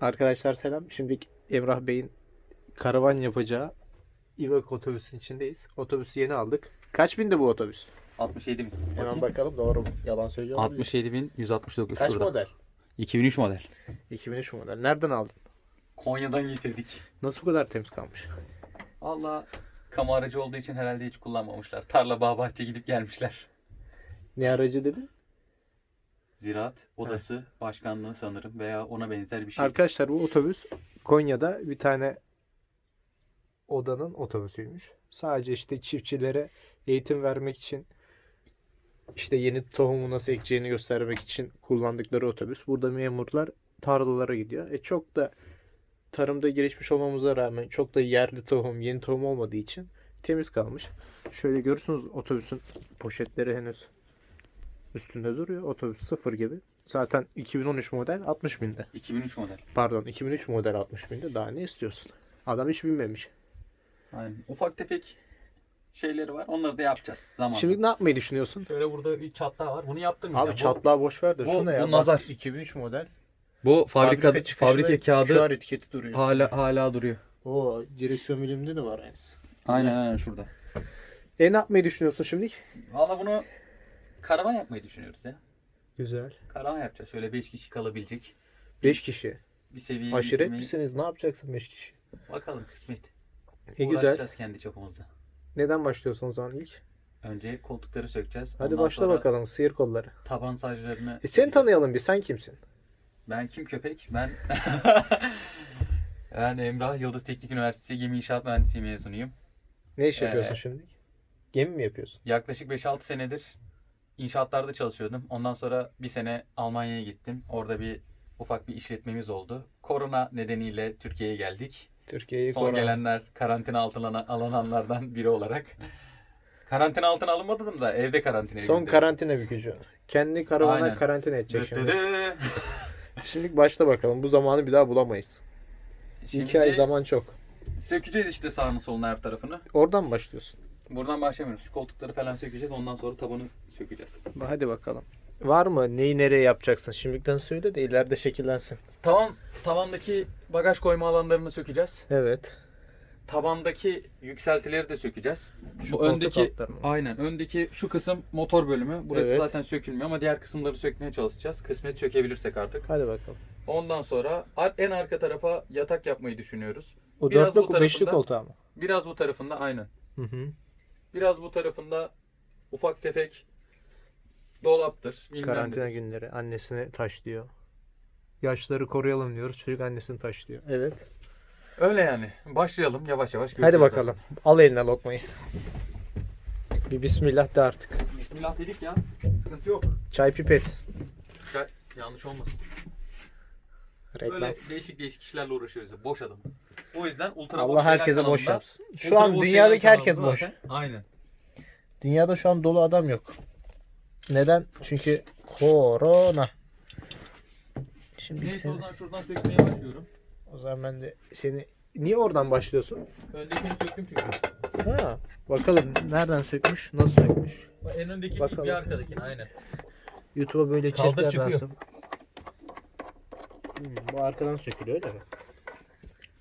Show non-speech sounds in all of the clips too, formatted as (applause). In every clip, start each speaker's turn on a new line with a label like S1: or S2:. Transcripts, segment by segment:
S1: Arkadaşlar selam. Şimdi Emrah Bey'in karavan yapacağı İvak otobüsün içindeyiz. Otobüsü yeni aldık. Kaç bindi bu otobüs?
S2: 67 bin.
S1: Hemen bakalım doğru mu? Yalan söylüyor olabilir.
S2: 67 bin 169
S1: Kaç
S2: şurada.
S1: model?
S2: 2003 model.
S1: 2003 model. Nereden aldın?
S2: Konya'dan getirdik.
S1: Nasıl bu kadar temiz kalmış?
S2: Allah kamu aracı olduğu için herhalde hiç kullanmamışlar. Tarla bağ bahçe gidip gelmişler.
S1: Ne aracı dedin?
S2: Ziraat odası başkanlığı sanırım veya ona benzer bir şey.
S1: Arkadaşlar bu otobüs Konya'da bir tane odanın otobüsüymüş. Sadece işte çiftçilere eğitim vermek için işte yeni tohumu nasıl ekeceğini göstermek için kullandıkları otobüs. Burada memurlar tarlalara gidiyor. E çok da tarımda gelişmiş olmamıza rağmen çok da yerli tohum, yeni tohum olmadığı için temiz kalmış. Şöyle görürsünüz otobüsün poşetleri henüz üstünde duruyor. Otobüs sıfır gibi. Zaten 2013 model 60 binde.
S2: 2003 model.
S1: Pardon 2003 model 60 binde daha ne istiyorsun? Adam hiç binmemiş.
S2: Aynen. Ufak tefek şeyleri var. Onları da yapacağız zamanla.
S1: Şimdi ne yapmayı düşünüyorsun?
S2: şöyle burada bir çatlağı var. Bunu yaptırmayacağım.
S1: Abi çatlağı boş ver de
S2: bu-
S1: şu ne ya?
S2: bu nazar.
S1: 2003 model.
S2: Bu fabrika
S1: çıkışı
S2: fabrika
S1: ve
S2: kağıdı
S1: Şu an etiketi duruyor.
S2: hala hala duruyor.
S1: Oo direksiyon biliminde de var aynısı.
S2: Aynen aynen şurada.
S1: E ne yapmayı düşünüyorsun şimdi?
S2: Valla bunu karavan yapmayı düşünüyoruz ya.
S1: Güzel.
S2: Karavan yapacağız. Şöyle 5 kişi kalabilecek
S1: 5 kişi.
S2: bir seviyeye
S1: Aşiret
S2: getirmeyi-
S1: misiniz? Ne yapacaksın 5 kişi?
S2: Bakalım kısmet.
S1: E güzel.
S2: Uğraşacağız kendi çapımızda.
S1: Neden başlıyorsun o zaman ilk?
S2: Önce koltukları sökeceğiz.
S1: Hadi
S2: Ondan
S1: başla
S2: sonra
S1: bakalım. Sıyır kolları.
S2: Taban saclarını...
S1: E seni tanıyalım bir. Sen kimsin?
S2: Ben kim köpek? Ben... (laughs) ben Emrah Yıldız Teknik Üniversitesi Gemi İnşaat Mühendisliği mezunuyum.
S1: Ne iş yapıyorsun
S2: Ee,
S1: şimdi? Gemi mi yapıyorsun?
S2: Yaklaşık 5-6 senedir inşaatlarda çalışıyordum. Ondan sonra bir sene Almanya'ya gittim. Orada bir ufak bir işletmemiz oldu. Korona nedeniyle Türkiye'ye geldik.
S1: Türkiye'yi
S2: Son
S1: korona.
S2: gelenler karantina altına alınanlardan biri olarak. karantina altına alınmadım da evde karantinaya
S1: Son
S2: girdim.
S1: karantina bükücü. Kendi karavana
S2: Aynen.
S1: karantina edecek şimdi.
S2: Dıdıdı. (laughs)
S1: Şimdi başla bakalım. Bu zamanı bir daha bulamayız.
S2: Şimdi
S1: İki ay zaman çok.
S2: sökeceğiz işte sağını solunu her tarafını.
S1: Oradan mı başlıyorsun?
S2: Buradan başlamıyoruz. Şu koltukları falan sökeceğiz. Ondan sonra tabanı sökeceğiz.
S1: Hadi bakalım. Var mı? Neyi nereye yapacaksın? Şimdiden söyle de ileride şekillensin.
S2: Tavan, tavandaki bagaj koyma alanlarını sökeceğiz.
S1: Evet.
S2: Tabandaki yükseltileri de sökeceğiz.
S1: Şu
S2: Bu öndeki aynen öndeki şu kısım motor bölümü. Burası
S1: Evet.
S2: zaten sökülmüyor ama diğer kısımları sökmeye çalışacağız. Kısmet sökebilirsek artık.
S1: Hadi bakalım.
S2: Ondan sonra en arka tarafa yatak yapmayı düşünüyoruz.
S1: O
S2: Biraz
S1: dörtlü
S2: bu
S1: beşli
S2: tarafında-
S1: koltuğa mı?
S2: Biraz bu tarafında aynen.
S1: Hı hı.
S2: Biraz bu tarafında ufak tefek dolaptır. Bilmem
S1: Karantina
S2: nedir.
S1: günleri annesini taşlıyor. Yaşları koruyalım diyoruz. Çocuk annesini taşlıyor. Evet.
S2: Öyle yani. Başlayalım yavaş yavaş.
S1: Hadi
S2: göreceğiz
S1: bakalım. Al eline lokmayı. Bir bismillah de artık.
S2: zaten. Bismillah dedik ya. Sıkıntı yok.
S1: Çay pipet.
S2: Çay- Yanlış olmasın.
S1: Reklam.
S2: Böyle değişik değişik işlerle uğraşıyoruz. Boş adamız. O yüzden ultra
S1: Allah
S2: boş şeyler
S1: herkese boş
S2: kanalında-
S1: yapsın. Şu
S2: ultra
S1: an
S2: boş
S1: dünyadaki herkes
S2: kanalında
S1: boş.
S2: zaten- Aynen.
S1: Dünyada şu an dolu adam yok. Neden? Çünkü korona. Şimdi
S2: Neyse
S1: seni,
S2: o zaman şuradan sökmeye başlıyorum.
S1: o zaman ben de seni niye oradan başlıyorsun?
S2: Öndekini söktüm çünkü.
S1: Ha, bakalım nereden sökmüş, nasıl sökmüş.
S2: En öndeki
S1: Bakalım.
S2: bir arkadakini aynen.
S1: YouTube'a böyle
S2: Kaldır
S1: içerikler
S2: çıkıyor.
S1: lazım. Hmm, bu arkadan sökülüyor öyle mi?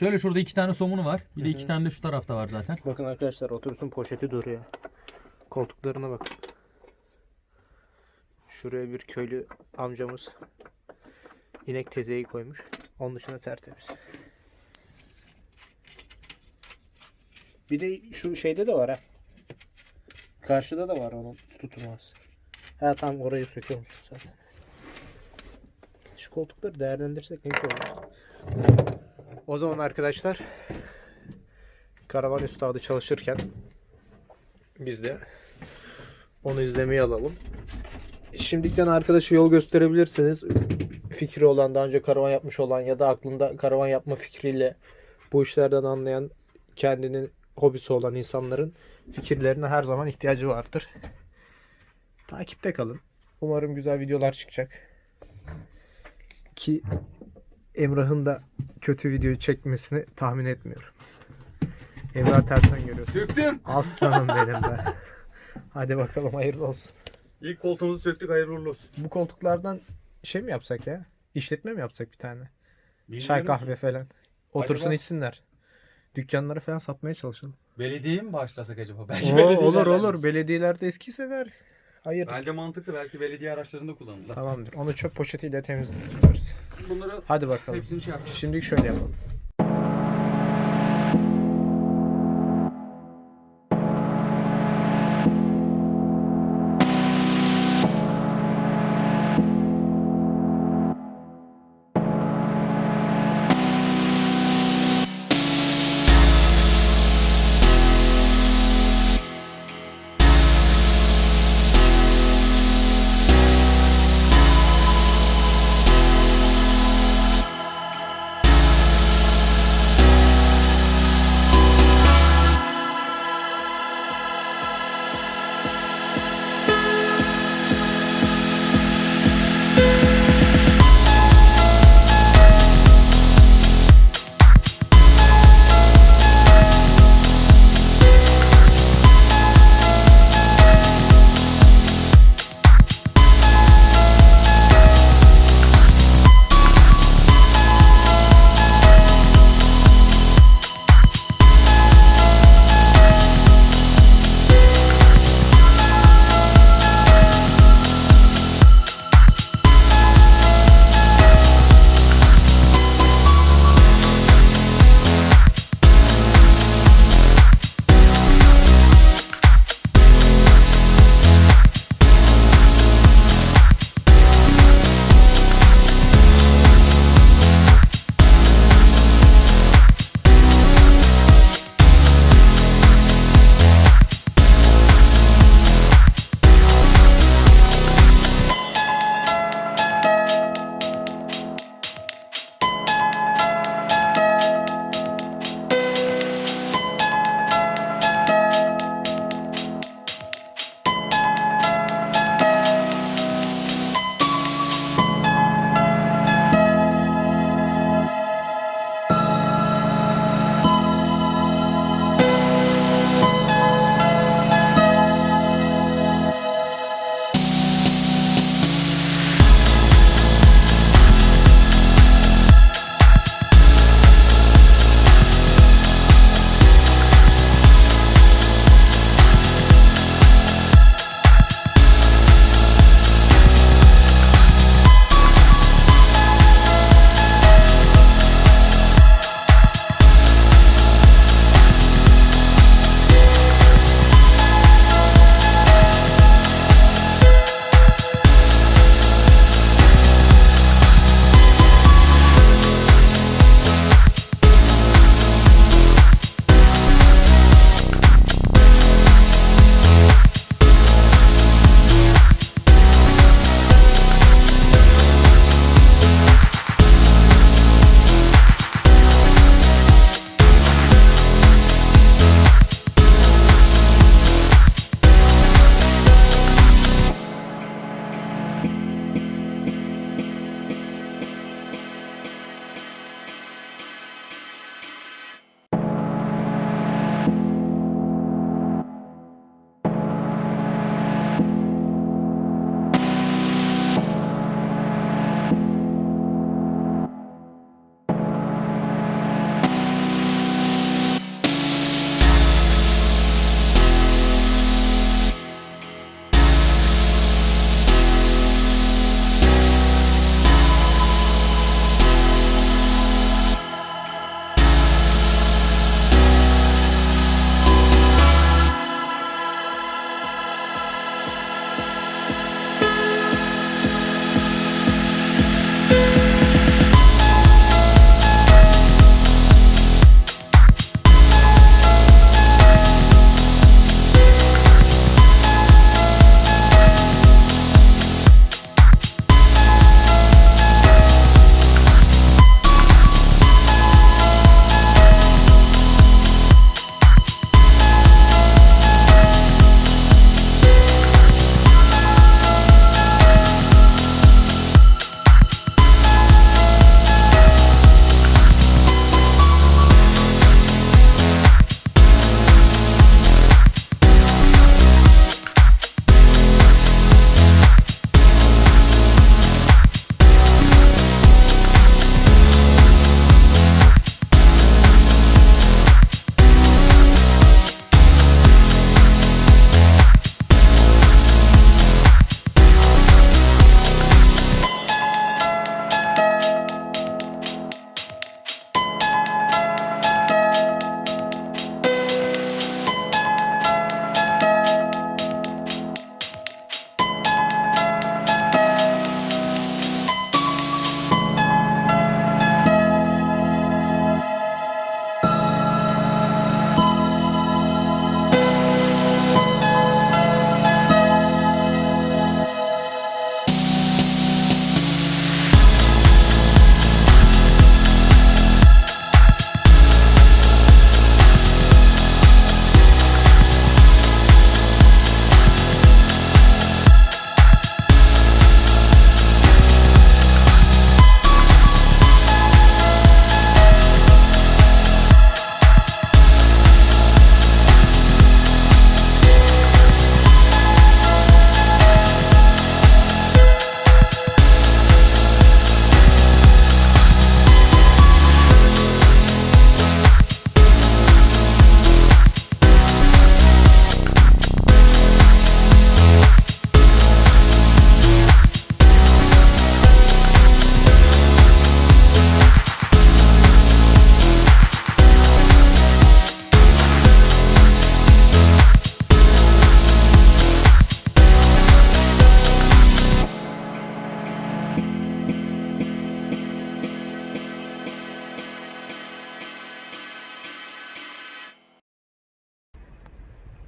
S2: Şöyle şurada iki tane somunu var. Bir de iki tane de şu tarafta var zaten.
S1: Bakın arkadaşlar otobüsün poşeti duruyor. Koltuklarına bakın. Şuraya bir köylü amcamız inek tezeyi koymuş. Onun dışında tertemiz. Bir de şu şeyde de var ha. Karşıda da var onun tutulması. Ha tam orayı söküyor musun zaten. Şu koltukları değerlendirsek ne olur. O zaman arkadaşlar Karavan Üstadı çalışırken biz de onu izlemeye alalım. Şimdiden arkadaşı yol gösterebilirsiniz. Fikri olan, daha önce karavan yapmış olan ya da aklında karavan yapma fikriyle bu işlerden anlayan, kendinin hobisi olan insanların fikirlerine her zaman ihtiyacı vardır. Takipte kalın. Umarım güzel videolar çıkacak. Ki Emrah'ın da kötü videoyu çekmesini tahmin etmiyorum. Emrah tersten görüyorsun.
S2: Söktüm.
S1: Aslanım benim be. Hadi bakalım hayırlı olsun.
S2: İlk koltuğumuzu söktük hayırlı uğurlu olsun.
S1: Bu koltuklardan şey mi yapsak ya? İşletme mi yapsak bir tane?
S3: Bilmiyorum
S1: Çay
S3: ki.
S1: kahve falan. Otursun
S2: Acaba-
S1: içsinler. Dükkanları falan satmaya çalışalım.
S2: Belediyeye mi başlasak acaba? (laughs) Belki
S1: Oo, olur olur. Belediyelerde eskiyse ver. Hayır.
S3: Bence mantıklı. Belki belediye araçlarında kullanırlar.
S1: Tamamdır. Onu çöp poşetiyle temizleriz.
S3: Bunları
S1: Hadi bakalım.
S3: hepsini şey yapacağız.
S1: Şimdi şöyle yapalım.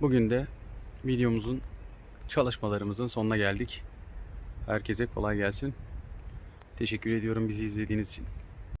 S2: Bugün de videomuzun çalışmalarımızın sonuna geldik. Herkese kolay gelsin. Teşekkür ediyorum bizi izlediğiniz için.